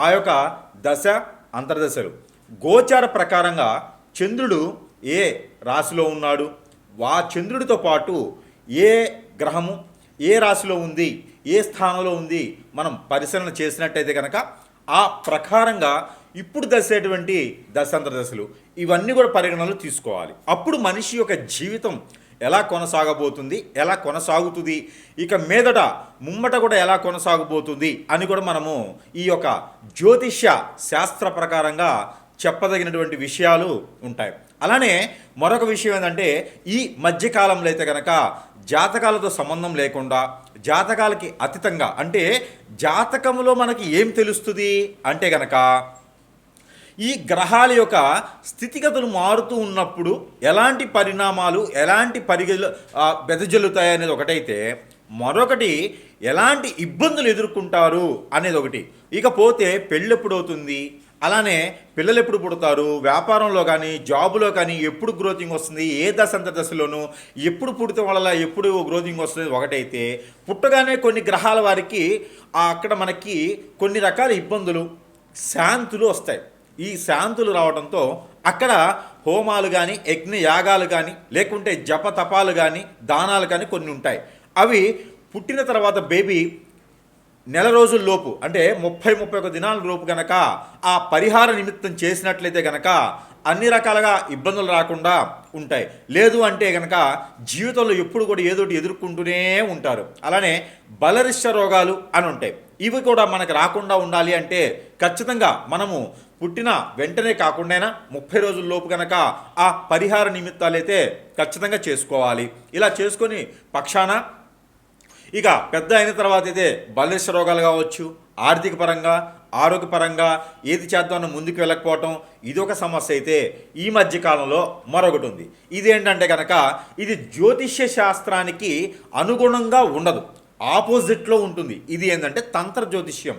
ఆ యొక్క దశ అంతర్దశలు. గోచార ప్రకారంగా చంద్రుడు ఏ రాశిలో ఉన్నాడు? వా చంద్రుడితో పాటు ఏ గ్రహము ఏ రాశిలో ఉంది ఏ స్థానంలో ఉంది మనం పరిశీలన చేసినట్టయితే కనుక ఆ ప్రకారంగా ఇప్పుడు దశేటువంటి దశాంతర దశలు ఇవన్నీ కూడా పరిగణనలు తీసుకోవాలి. అప్పుడు మనిషి యొక్క జీవితం ఎలా కొనసాగబోతుంది ఎలా కొనసాగుతుంది ఇక మీదట ముమ్మట కూడా ఎలా కొనసాగబోతుంది అని కూడా మనము ఈ యొక్క జ్యోతిష్య శాస్త్ర ప్రకారంగా చెప్పదగినటువంటి విషయాలు ఉంటాయి. అలానే మరొక విషయం ఏంటంటే ఈ మధ్యకాలంలో అయితే కనుక జాతకాలతో సంబంధం లేకుండా జాతకాలకి అతీతంగా అంటే జాతకంలో మనకి ఏం తెలుస్తుంది అంటే కనుక ఈ గ్రహాల యొక్క స్థితిగతులు మారుతూ ఉన్నప్పుడు ఎలాంటి పరిణామాలు ఎలాంటి పరిగెలు బెదజల్లుతాయి అనేది ఒకటైతే మరొకటి ఎలాంటి ఇబ్బందులు ఎదుర్కొంటారు అనేది ఒకటి. ఇకపోతే పెళ్ళి ఎప్పుడు అవుతుంది? అలానే పిల్లలు ఎప్పుడు పుడతారు? వ్యాపారంలో కానీ జాబులో కానీ ఎప్పుడు గ్రోతింగ్ వస్తుంది? ఏ దశంత దశలోనూ ఎప్పుడు పుడితే వల్ల ఎప్పుడు గ్రోతింగ్ వస్తుంది ఒకటైతే పుట్టగానే కొన్ని గ్రహాల వారికి అక్కడ మనకి కొన్ని రకాల ఇబ్బందులు శాంతులు వస్తాయి. ఈ శాంతులు రావడంతో అక్కడ హోమాలు కానీ యజ్ఞ యాగాలు కానీ లేకుంటే జపతపాలు కానీ దానాలు కానీ కొన్ని ఉంటాయి. అవి పుట్టిన తర్వాత బేబీ నెల రోజుల్లోపు అంటే ముప్పై ముప్పై ఒక దినాల లోపు గనక ఆ పరిహార నిమిత్తం చేసినట్లయితే గనక అన్ని రకాలుగా ఇబ్బందులు రాకుండా ఉంటాయి. లేదు అంటే గనక జీవితంలో ఎప్పుడు కూడా ఏదో ఎదుర్కొంటూనే ఉంటారు. అలానే బలరిష్ట రోగాలు అని ఉంటాయి. ఇవి కూడా మనకు రాకుండా ఉండాలి అంటే ఖచ్చితంగా మనము పుట్టిన వెంటనే కాకుండా ముప్పై రోజుల లోపు కనుక ఆ పరిహార నిమిత్తాలైతే ఖచ్చితంగా చేసుకోవాలి. ఇలా చేసుకొని పక్షాన ఇక పెద్ద అయిన తర్వాత అయితే బలిష్ట రోగాలు కావచ్చు ఆర్థిక పరంగా ఆరోగ్యపరంగా ఏది చేద్దామని ముందుకు వెళ్ళకపోవటం ఇది ఒక సమస్య అయితే ఈ మధ్య కాలంలో మరొకటి ఉంది. ఇదేంటంటే కనుక ఇది జ్యోతిష్య శాస్త్రానికి అనుగుణంగా ఉండదు. ఆపోజిట్లో ఉంటుంది. ఇది ఏంటంటే తంత్ర జ్యోతిష్యం.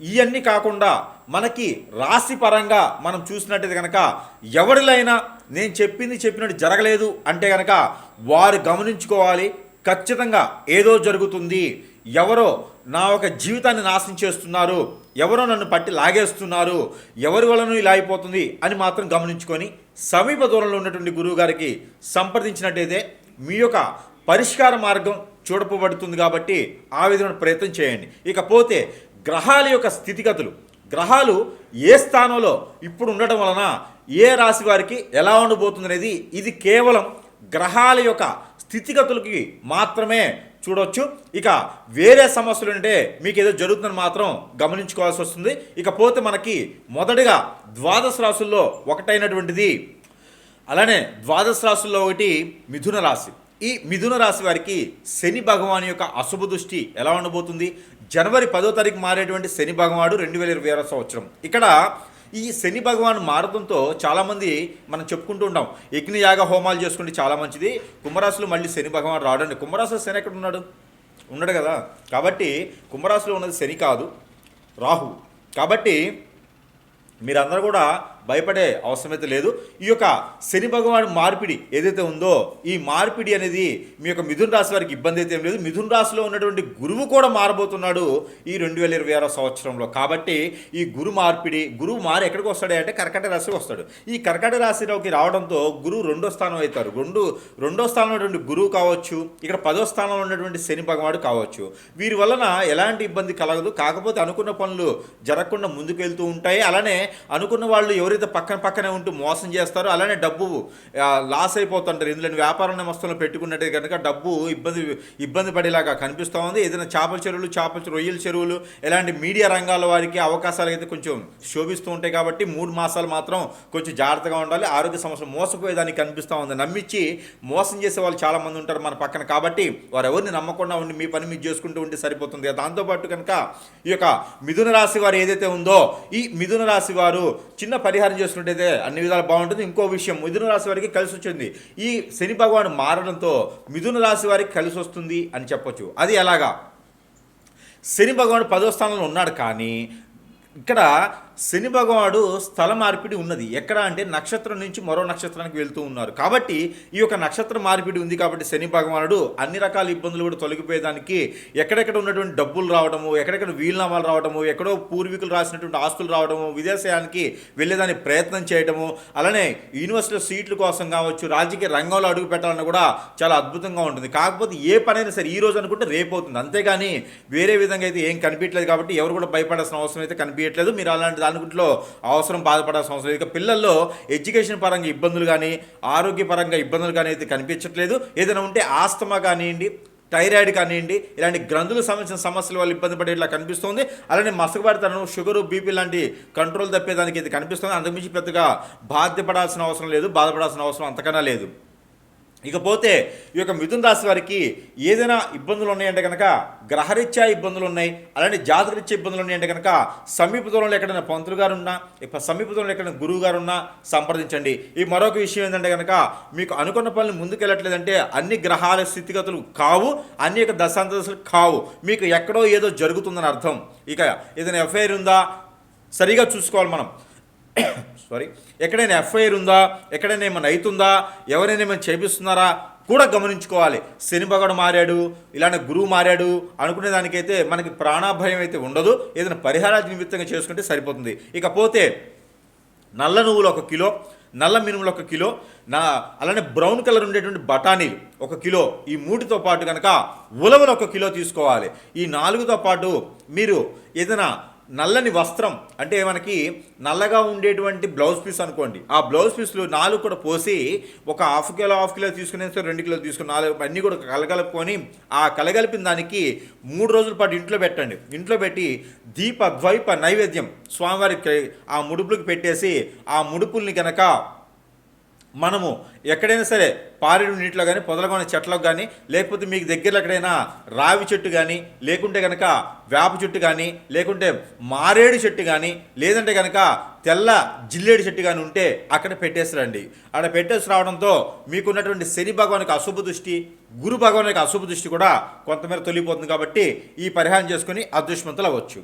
ఇవన్నీ కాకుండా మనకి రాశి పరంగా మనం చూసినట్టయితే కనుక ఎవరిలైనా నేను చెప్పింది చెప్పినట్టు జరగలేదు అంటే కనుక వారు గమనించుకోవాలి. ఖచ్చితంగా ఏదో జరుగుతుంది. ఎవరో నా ఒక జీవితాన్ని నాశనం చేస్తున్నారు. ఎవరో నన్ను పట్టి లాగేస్తున్నారు. ఎవరి వలన ఇలా అయిపోతుంది అని మాత్రం గమనించుకొని సమీప దూరంలో ఉన్నటువంటి గురువు గారికి సంప్రదించినట్టయితే మీ యొక్క పరిష్కార మార్గం చూడపబడుతుంది కాబట్టి ఆ విధమైన ప్రయత్నం చేయండి. ఇకపోతే గ్రహాల యొక్క స్థితిగతులు. గ్రహాలు ఏ స్థానంలో ఇప్పుడు ఉండటం వలన ఏ రాశి వారికి ఎలా ఉండబోతుంది అనేది ఇది కేవలం గ్రహాల యొక్క స్థితిగతులకి మాత్రమే చూడొచ్చు. ఇక వేరే సమస్యలు ఉంటే మీకు ఏదో జరుగుతుందని మాత్రం గమనించుకోవాల్సి వస్తుంది. ఇకపోతే మనకి మొదటిగా ద్వాదశ రాశుల్లో ఒకటైనటువంటిది అలానే ద్వాదశ రాశుల్లో ఒకటి మిథున రాశి. ఈ మిథున రాశి వారికి శని భగవాన్ యొక్క అశుభ దృష్టి ఎలా ఉండబోతుంది? జనవరి పదో తారీఖు మారేటువంటి శని భగవానుడు రెండు వేల ఇరవై ఆరో సంవత్సరం. ఇక్కడ ఈ శని భగవాన్ మారడంతో చాలామంది మనం చెప్పుకుంటూ ఉంటాం యజ్ఞ యాగ హోమాలు చేసుకుంటే చాలా మంచిది కుంభరాశులు మళ్ళీ శని భగవాన్ రాడండి కుంభరాశిలో శని ఎక్కడ ఉన్నాడు? ఉన్నాడు కదా. కాబట్టి కుంభరాశిలో ఉన్నది శని కాదు రాహు కాబట్టి మీరందరూ కూడా భయపడే అవసరమైతే లేదు. ఈ యొక్క శని భగవాన్ మార్పిడి ఏదైతే ఉందో ఈ మార్పిడి అనేది మీ యొక్క మిథున రాశి వారికి ఇబ్బంది అయితే ఏం లేదు. మిథున రాశిలో ఉన్నటువంటి గురువు కూడా మారబోతున్నాడు ఈ రెండు వేల ఇరవై ఆరో సంవత్సరంలో. కాబట్టి ఈ గురు మార్పిడి గురువు మారి ఎక్కడికి వస్తాడు అంటే కర్కట రాశి వస్తాడు. ఈ కర్కట రాశిలోకి రావడంతో గురువు రెండో స్థానం అవుతారు. రెండు రెండో స్థానంలో ఉన్నటువంటి గురువు కావచ్చు ఇక్కడ పదో స్థానంలో ఉన్నటువంటి శని భగవాడు కావచ్చు. వీరి వలన ఎలాంటి ఇబ్బంది కలగదు. కాకపోతే అనుకున్న పనులు జరగకుండా ముందుకు వెళ్తూ ఉంటాయి. అలానే అనుకున్న వాళ్ళు ఎవరైతే పక్కన పక్కనే ఉంటూ మోసం చేస్తారో. అలానే డబ్బు లాస్ అయిపోతుంటారు. ఎందుకంటే వ్యాపారం మొత్తంలో పెట్టుకున్నట్టే కనుక డబ్బు ఇబ్బంది ఇబ్బంది పడేలాగా కనిపిస్తూ ఉంది. ఏదైనా చేపల చెరువులు చేపల రొయ్యల చెరువులు ఇలాంటి మీడియా రంగాల వారికి అవకాశాలు అయితే కొంచెం శోభిస్తూ ఉంటాయి కాబట్టి మూడు మాసాలు మాత్రం కొంచెం జాగ్రత్తగా ఉండాలి. ఆరోగ్య సమస్యలు మోసపోయేదానికి కనిపిస్తూ ఉంది. నమ్మించి మోసం చేసే వాళ్ళు చాలామంది ఉంటారు మన పక్కన కాబట్టి వారు ఎవరిని నమ్మకుండా ఉండి మీ పని మీరు చేసుకుంటూ ఉంటే సరిపోతుంది. దాంతోపాటు కనుక ఈ యొక్క మిథున రాశి వారు ఏదైతే ఉందో ఈ మిథున రాశి వారు చిన్న పరిహారం చేస్తున్నట్టయితే అన్ని విధాలు బాగుంటుంది. ఇంకో విషయం మిథున రాశి వారికి కలిసి వచ్చింది. ఈ శని భగవాను మారడంతో మిథున రాశి వారికి కలిసి వస్తుంది అని చెప్పొచ్చు. అది ఎలాగా? శని భగవానుడు పదో స్థానంలో ఉన్నాడు కానీ ఇక్కడ శని భగవాడు స్థల మార్పిడి ఉన్నది. ఎక్కడ అంటే నక్షత్రం నుంచి మరో నక్షత్రానికి వెళ్తూ ఉన్నారు. కాబట్టి ఈ యొక్క నక్షత్ర మార్పిడి ఉంది కాబట్టి శని భగవానుడు అన్ని రకాల ఇబ్బందులు కూడా తొలగిపోయేదానికి ఎక్కడెక్కడ ఉన్నటువంటి డబ్బులు రావడము ఎక్కడెక్కడ వీలునామాలు రావడము ఎక్కడో పూర్వీకులు రాసినటువంటి ఆస్తులు రావడము విదేశానికి వెళ్ళేదానికి ప్రయత్నం చేయడము అలానే యూనివర్సిటీలో సీట్ల కోసం కావచ్చు రాజకీయ రంగంలో అడుగు పెట్టాలన్నా కూడా చాలా అద్భుతంగా ఉంటుంది. కాకపోతే ఏ పనైనా సరే ఈ రోజు అనుకుంటే రేపు అవుతుంది. అంతేగాని వేరే విధంగా అయితే ఏం కనిపించలేదు కాబట్టి ఎవరు కూడా భయపడాల్సిన అవసరం అయితే కనిపించట్లేదు. మీరు అలాంటి దానిలో అవసరం బాధపడాల్సిన అవసరం లేదు. ఇక పిల్లల్లో ఎడ్యుకేషన్ పరంగా ఇబ్బందులు కానీ ఆరోగ్యపరంగా ఇబ్బందులు కానీ అయితే కనిపించట్లేదు. ఏదైనా ఉంటే ఆస్తమా కానివ్వండి థైరాయిడ్ కానివ్వండి ఇలాంటి గ్రంథులకు సంబంధించిన సమస్యలు వల్ల ఇబ్బంది పడేలా కనిపిస్తుంది. అలానే మసకబారితనం షుగరు బీపీ లాంటి కంట్రోల్ తప్పేదానికి అయితే కనిపిస్తుంది. అంతకుమించి పెద్దగా బాధ్యపడాల్సిన అవసరం లేదు బాధపడాల్సిన అవసరం అంతకన్నా లేదు. ఇకపోతే ఈ యొక్క మిథున రాశి వారికి ఏదైనా ఇబ్బందులు ఉన్నాయంటే కనుక గ్రహరీత్యా ఇబ్బందులు ఉన్నాయి అలానే జాతకరీత్యా ఇబ్బందులు ఉన్నాయంటే కనుక సమీప దూరంలో ఎక్కడైనా పంతులు గారు ఉన్నా ఇక సమీప దూరంలో ఎక్కడైనా గురువు గారు ఉన్నా సంప్రదించండి. ఈ మరొక విషయం ఏంటంటే కనుక మీకు అనుకున్న పనులు ముందుకెళ్ళట్లేదంటే అన్ని గ్రహాల స్థితిగతులు కావు అన్ని యొక్క దశాంతదశలు కావు. మీకు ఎక్కడో ఏదో జరుగుతుందని అర్థం. ఇక ఏదైనా ఎఫ్ఐఆర్ ఉందా? సరిగా చూసుకోవాలి మనం. సారీ ఎక్కడైనా ఎఫ్ఐఆర్ ఉందా? ఎక్కడైనా ఏమైనా అవుతుందా ఎవరైనా ఏమైనా చేపిస్తున్నారా? కూడా గమనించుకోవాలి. శని మారాడు ఇలానే గురువు మారాడు అనుకునే దానికైతే మనకి ప్రాణాభయం అయితే ఉండదు. ఏదైనా పరిహారాల నిమిత్తంగా చేసుకుంటే సరిపోతుంది. ఇకపోతే నల్ల నువ్వులు ఒక కిలో నల్ల మినుములు ఒక కిలో నా అలానే బ్రౌన్ కలర్ ఉండేటువంటి బఠానీలు ఒక కిలో. ఈ మూటితో పాటు కనుక ఉలవలు ఒక కిలో తీసుకోవాలి. ఈ నాలుగుతో పాటు మీరు ఏదైనా నల్లని వస్త్రం అంటే మనకి నల్లగా ఉండేటువంటి బ్లౌజ్ పీస్ అనుకోండి. ఆ బ్లౌజ్ పీస్లు నాలుగు కూడా పోసి ఒక హాఫ్ కిలో హాఫ్ కిలో తీసుకునే రెండు కిలో తీసుకుని నాలుగు అన్నీ కూడా కలగలుపుకొని ఆ కలగలిపిన దానికి మూడు రోజుల పాటు ఇంట్లో పెట్టండి. ఇంట్లో పెట్టి దీప ద్వైప నైవేద్యం స్వామివారికి ఆ ముడుపులకు పెట్టేసి ఆ ముడుపుల్ని కనుక మనము ఎక్కడైనా సరే పారేడు నీటిలో కానీ పొదలగొని చెట్లకు కానీ లేకపోతే మీకు దగ్గరలో ఎక్కడైనా రావి చెట్టు కానీ లేకుంటే కనుక వేప చెట్టు కానీ లేకుంటే మారేడు చెట్టు కానీ లేదంటే కనుక తెల్ల జిల్లేడు చెట్టు కానీ ఉంటే అక్కడ పెట్టేసిరండి అక్కడ పెట్టేసి రావడంతో మీకున్నటువంటి శని భగవానికి అశుభ దృష్టి గురు భగవానికి అశుభ దృష్టి కూడా కొంతమేర తొలిపోతుంది కాబట్టి ఈ పరిహారం చేసుకుని అదృష్టవంతులు అవ్వచ్చు.